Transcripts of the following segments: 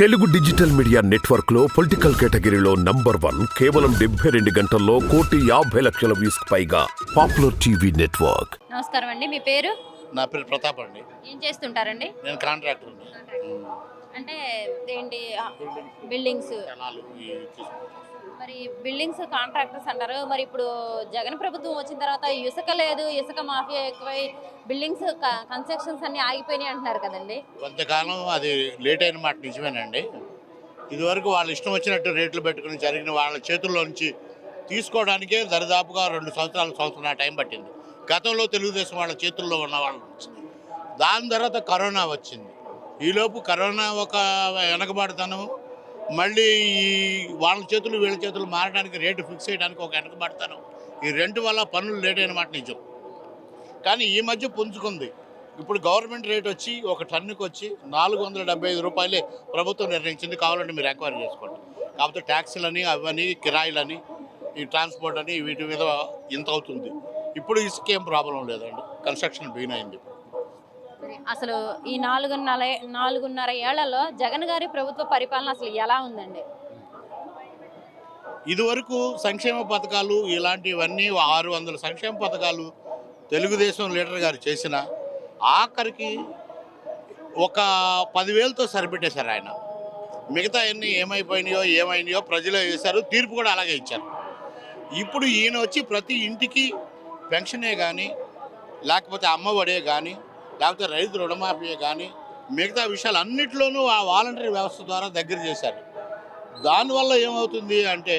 Telugu digital media నెట్వర్క్లో political కేటగిరీలో number one కేవలం డెబ్బై రెండు గంటల్లో కోటి యాభై లక్షల వ్యూస్ పైగా పాపులర్ టీవీ నెట్వర్క్. నమస్కారం అండి మీ పేరు? నా పేరు ప్రతాప్ అండి. ఏం చేస్తుంటారండి? నేను కాంట్రాక్టర్ అంటే ఏంటి బిల్డింగ్స్. మరి బిల్డింగ్స్ కాంట్రాక్టర్స్ అంటారు. మరి ఇప్పుడు జగన్ ప్రభుత్వం వచ్చిన తర్వాత ఇసుక లేదు ఇసుక మాఫియా ఎక్కువై బిల్డింగ్స్ కన్స్ట్రక్షన్స్ అన్ని ఆగిపోయినాయి అంటున్నారు కదండి. కొంతకాలం అది లేట్ అయిన మాట నిజమేనండి. ఇదివరకు వాళ్ళు ఇష్టం వచ్చినట్టు రేట్లు పెట్టుకుని జరిగిన వాళ్ళ చేతుల్లో నుంచి తీసుకోవడానికే దరిదాపుగా రెండు సంవత్సరాల సంవత్సరం టైం పట్టింది. గతంలో తెలుగుదేశం వాళ్ళ చేతుల్లో ఉన్న వాళ్ళ నుంచి. దాని తర్వాత కరోనా వచ్చింది. ఈలోపు కరోనా ఒక వెనకబడతాను మళ్ళీ ఈ వాళ్ళ చేతులు వీళ్ళ చేతులు మారడానికి రేటు ఫిక్స్ చేయడానికి ఒక వెనకబడతాను. ఈ రెంట్ వల్ల పనులు లేట్ అయిన మాట నిజం. కానీ ఈ మధ్య పుంజుకుంది. ఇప్పుడు గవర్నమెంట్ రేట్ వచ్చి ఒక టన్నుకి వచ్చి నాలుగు వందల డెబ్బై ఐదు రూపాయలే ప్రభుత్వం నిర్ణయించింది. కావాలంటే మీరు ఎంక్వైరీ చేసుకోండి. కాకపోతే ట్యాక్సీలని అవని కిరాయిలని ఈ ట్రాన్స్పోర్ట్ అని వీటి మీద ఇంత అవుతుంది. ఇప్పుడు ఇసుకేం ప్రాబ్లం లేదండి. కన్స్ట్రక్షన్ బిగిన్ అయింది అసలు ఈ నాలుగున్నర నాలుగున్నర ఏళ్ళలో జగన్ గారి ప్రభుత్వ పరిపాలన అసలు ఎలా ఉందండి? ఇదివరకు సంక్షేమ పథకాలు ఇలాంటివన్నీ ఆరు వందల సంక్షేమ పథకాలు తెలుగుదేశం లీడర్ గారు చేసిన ఆఖరికి ఒక పదివేలతో సరిపెట్టేశారు ఆయన. మిగతా అన్ని ఏమైపోయినాయో ఏమైనాయో ప్రజలే వేశారు తీర్పు కూడా అలాగే ఇచ్చారు. ఇప్పుడు ఈయన వచ్చి ప్రతి ఇంటికి పెన్షనే కానీ లేకపోతే అమ్మఒడే కానీ లేకపోతే రైతు రుణమాఫీ కానీ మిగతా విషయాలు అన్నింటిలోనూ ఆ వాలంటరీ వ్యవస్థ ద్వారా దగ్గర చేశారు. దానివల్ల ఏమవుతుంది అంటే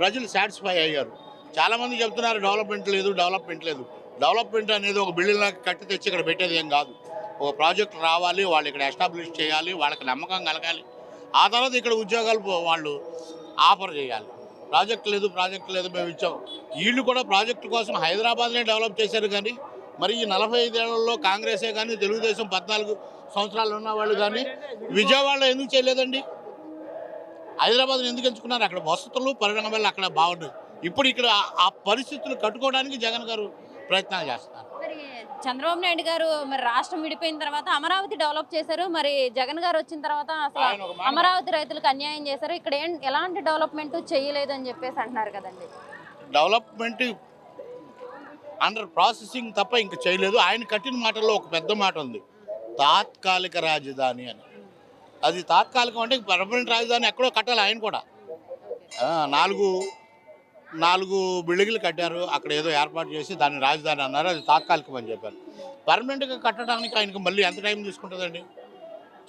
ప్రజలు సాటిస్ఫై అయ్యారు. చాలామంది చెప్తున్నారు డెవలప్మెంట్ లేదు డెవలప్మెంట్ లేదు. డెవలప్మెంట్ అనేది ఒక బిల్డింగ్ లాగా కట్టి తెచ్చి ఇక్కడ పెట్టేది ఏం కాదు. ఒక ప్రాజెక్ట్ రావాలి వాళ్ళు ఇక్కడ ఎస్టాబ్లిష్ చేయాలి వాళ్ళకి నమ్మకం కలగాలి. ఆ తర్వాత ఇక్కడ ఉద్యోగాలు వాళ్ళు ఆఫర్ చేయాలి. ప్రాజెక్ట్ లేదు ప్రాజెక్ట్ లేదు మేము ఇచ్చాం. వీళ్ళు కూడా ప్రాజెక్టు కోసం హైదరాబాద్నే డెవలప్ చేశారు కానీ మరి ఈ నలభై ఐదేళ్ళలో కాంగ్రెసే కానీ తెలుగుదేశం పద్నాలుగు సంవత్సరాలు ఉన్న వాళ్ళు కానీ విజయవాడలో ఎందుకు చేయలేదండి? హైదరాబాద్ని ఎందుకు ఎంచుకున్నారు? అక్కడ వసతులు పరిణామాలు అక్కడ బాగున్నాయి ఇప్పుడు ఇక్కడ ఆ- పరిస్థితులు కట్టుకోవడానికి జగన్ గారు ప్రయత్నాలు చేస్తున్నారు. చంద్రబాబు నాయుడు గారు మరి రాష్ట్రం విడిపోయిన తర్వాత అమరావతి డెవలప్ చేశారు. మరి జగన్ గారు వచ్చిన తర్వాత అసలు అమరావతి రైతులకు అన్యాయం చేశారు. ఇక్కడ ఏం ఎలాంటి డెవలప్మెంట్ చేయలేదు అని చెప్పేసి అంటున్నారు కదండి. డెవలప్మెంట్ అండర్ ప్రాసెసింగ్ తప్ప ఇంక చేయలేదు. ఆయన కట్టిన మాటల్లో ఒక పెద్ద మాట ఉంది. తాత్కాలిక రాజధాని అని. అది తాత్కాలికం అంటే పర్మనెంట్ రాజధాని ఎక్కడో కట్టాలి ఆయన కూడా. నాలుగు నాలుగు బిల్డింగ్లు కట్టారు. అక్కడ ఏదో ఏర్పాటు చేసి దాన్ని రాజధాని అన్నారు. అది తాత్కాలికం అని చెప్పారు. పర్మనెంట్గా కట్టడానికి ఆయనకు మళ్ళీ ఎంత టైం తీసుకుంటుందండి?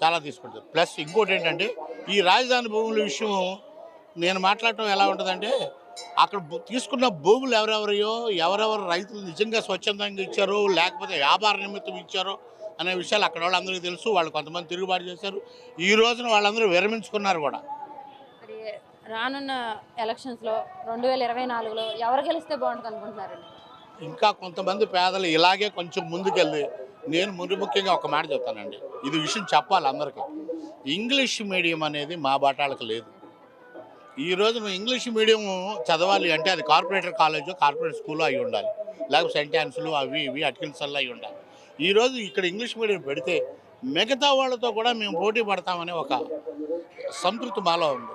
చాలా తీసుకుంటుంది. ప్లస్ ఇంకోటి ఏంటంటే ఈ రాజధాని భూముల విషయం నేను మాట్లాడటం ఎలా ఉంటుందంటే అక్కడ తీసుకున్న భూములు ఎవరెవరియో ఎవరెవరు రైతులు నిజంగా స్వచ్ఛందంగా ఇచ్చారో లేకపోతే వ్యాపార నిమిత్తం ఇచ్చారో అనే విషయాలు అక్కడ వాళ్ళందరికీ తెలుసు. వాళ్ళు కొంతమంది తిరుగుబాటు చేశారు. ఈ రోజున వాళ్ళందరూ విరమించుకున్నారు కూడా. రానున్న ఎలక్షన్స్లో రెండు వేల ఇరవై నాలుగులో ఎవరు గెలిస్తే బాగుంటుంది అనుకుంటున్నారండి? ఇంకా కొంతమంది పేదలు ఇలాగే కొంచెం ముందుకెళ్ళి నేను ముందు ముఖ్యంగా ఒక మాట చెప్తానండి. ఇది విషయం చెప్పాలి అందరికీ. ఇంగ్లీష్ మీడియం అనేది మా బాటాలకు లేదు. ఈ రోజు నువ్వు ఇంగ్లీష్ మీడియం చదవాలి అంటే అది కార్పొరేటర్ కాలేజ్ కార్పొరేట్ స్కూల్ అయి ఉండాలి. లేకపోతే సెంటాన్స్లు అవి ఇవి అట్కిన్సల్లో అయి ఉండాలి. ఈరోజు ఇక్కడ ఇంగ్లీష్ మీడియం పెడితే మిగతా వాళ్ళతో కూడా మేము పోటీ పడతామనే ఒక సంతృప్తి మాలో ఉంది.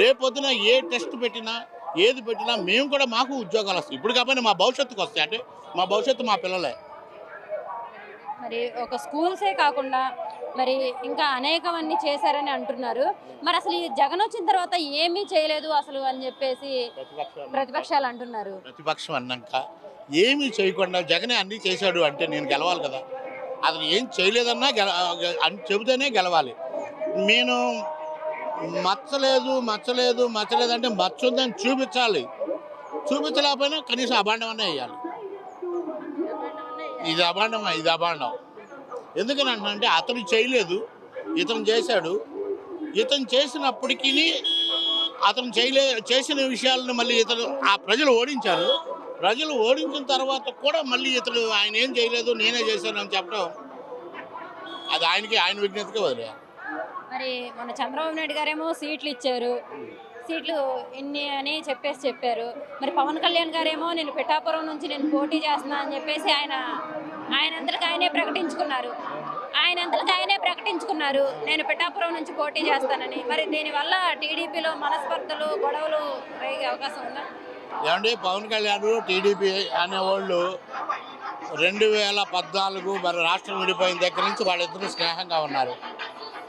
రేపొద్దున ఏ టెస్ట్ పెట్టినా ఏది పెట్టినా మేము కూడా మాకు ఉద్యోగాలు వస్తాయి. ఇప్పుడు కాబట్టి మా భవిష్యత్తుకు వస్తాయి. అంటే మా భవిష్యత్తు మా పిల్లలే. మరి ఒక స్కూల్సే కాకుండా మరి ఇంకా అనేకమన్నీ చేశారని అంటున్నారు. మరి అసలు ఈ జగన్ వచ్చిన తర్వాత ఏమీ చేయలేదు అసలు అని చెప్పేసి ప్రతిపక్షాలు అంటున్నారు. ప్రతిపక్షం అన్నాక ఏమీ చేయకుండా జగనే అన్నీ చేశాడు అంటే నేను గెలవాలి కదా. అతను ఏం చేయలేదన్నా గెల చెబితేనే గెలవాలి. నేను మచ్చలేదు మచ్చలేదు మచ్చలేదు అంటే మచ్చ ఉందని చూపించాలి. చూపించలేకపోయినా కనీసం అభాండం అనే వేయాలి. ఇది అభాండం ఇది అభాండం ఎందుకని అంటే అతను చేయలేదు ఇతను చేశాడు. ఇతను చేసినప్పటికీ అతను చేయలే చేసిన విషయాలను మళ్ళీ ఇతను ఆ ప్రజలు ఓడించారు. ప్రజలు ఓడించిన తర్వాత కూడా మళ్ళీ ఇతడు ఆయన ఏం చేయలేదు నేనే చేశాను అని చెప్పడం అది ఆయనకి ఆయన విజ్ఞతకే వదిలేదు మరి మన చంద్రబాబు నాయుడు గారేమో సీట్లు ఇచ్చారు. సీట్లు ఇన్ని అని చెప్పేసి చెప్పారు. మరి పవన్ కళ్యాణ్ గారేమో నేను పిఠాపురం నుంచి నేను పోటీ చేస్తున్నా అని చెప్పేసి ఆయన ఆయన అంతలకు ఆయనే ప్రకటించుకున్నారు. ఆయన అంతలకు ఆయనే ప్రకటించుకున్నారు. నేను పిఠాపురం నుంచి పోటీ చేస్తానని. మరి దీనివల్ల టీడీపీలో మనస్పర్ధలు గొడవలు రేగే అవకాశం ఉందా? ఏమండి పవన్ కళ్యాణ్ టీడీపీ అనేవాళ్ళు రెండు వేల పద్నాలుగు మరి రాష్ట్రం విడిపోయిన దగ్గర నుంచి వాళ్ళిద్దరూ స్నేహంగా ఉన్నారు.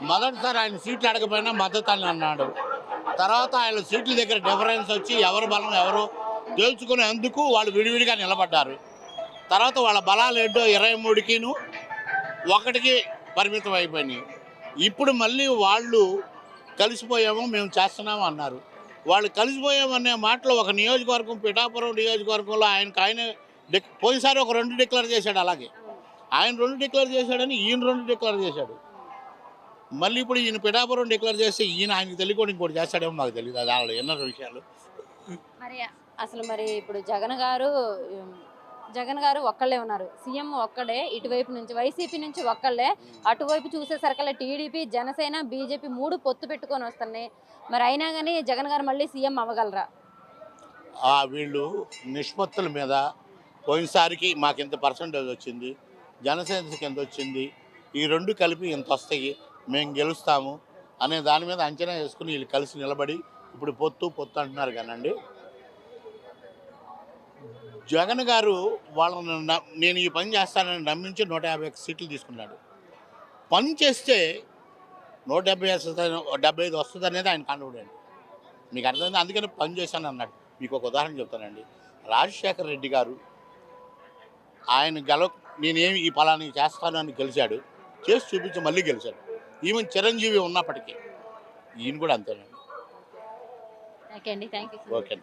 మొదటిసారి ఆయన సీట్లు అడగపోయినా మద్దతు అని అన్నాడు. తర్వాత ఆయన సీట్ల దగ్గర డిఫరెన్స్ వచ్చి ఎవరు బలం ఎవరు తేల్చుకునేందుకు వాళ్ళు విడివిడిగా నిలబడ్డారు. తర్వాత వాళ్ళ బలాలు ఏంటో ఇరవై మూడుకిను ఒకటికి పరిమితం అయిపోయినాయి. ఇప్పుడు మళ్ళీ వాళ్ళు కలిసిపోయాము మేము చేస్తున్నాము అన్నారు. వాళ్ళు కలిసిపోయామనే మాటలో ఒక నియోజకవర్గం పిఠాపురం నియోజకవర్గంలో ఆయనకు ఆయన డిక్ పోయినసారి ఒక రెండు డిక్లేర్ చేశాడు అలాగే. ఆయన రెండు డిక్లేర్ చేశాడని ఈయన రెండు డిక్లేర్ చేశాడు. మళ్ళీ ఇప్పుడు ఈయన పిఠాపురం డిక్లేర్ చేస్తే ఈయన ఆయనకు తెలియకుండా ఇంకోటి చేస్తాడేమో మాకు తెలియదు అది వాళ్ళు ఎన్న విషయాలు. మరి అసలు మరి ఇప్పుడు జగన్ గారు జగన్ గారు ఒక్కళ్ళే ఉన్నారు. సీఎం ఒక్కడే ఇటువైపు నుంచి వైసీపీ నుంచి ఒక్కళ్ళే. అటువైపు చూసేసరికల్లా టీడీపీ జనసేన బీజేపీ మూడు పొత్తు పెట్టుకొని వస్తున్నాయి. మరి అయినా కానీ జగన్ గారు మళ్ళీ సీఎం అవ్వగలరా? ఆ వీళ్ళు నిష్పత్తుల మీద పోయినసారికి మాకు ఇంత పర్సంటేజ్ వచ్చింది జనసేనకి ఎంత వచ్చింది ఈ రెండు కలిపి ఇంత వస్తాయి. మేము గెలుస్తాము అనే దాని మీద అంచనా వేసుకుని వీళ్ళు కలిసి నిలబడి ఇప్పుడు పొత్తు పొత్తు అంటున్నారు కానండి. జగన్ గారు వాళ్ళని నేను ఈ పని చేస్తానని నమ్మించి నూట యాభై సీట్లు తీసుకున్నాడు. పని చేస్తే నూట డెబ్బై డెబ్బై ఐదు వస్తుంది అనేది ఆయన కాన్ఫిడెంట్ మీకు అర్థమైంది? అందుకని పని చేశాను అన్నాడు. మీకు ఒక ఉదాహరణ చెప్తానండి. రాజశేఖర రెడ్డి గారు ఆయన గెల నేనేమి ఈ ఫలాన్ని చేస్తాను అని గెలిచాడు. చేసి చూపించి మళ్ళీ గెలిచాడు. ఈవెన్ చిరంజీవి ఉన్నప్పటికీ ఈయన కూడా అంతేనండి. ఓకే అండి. Thank you okay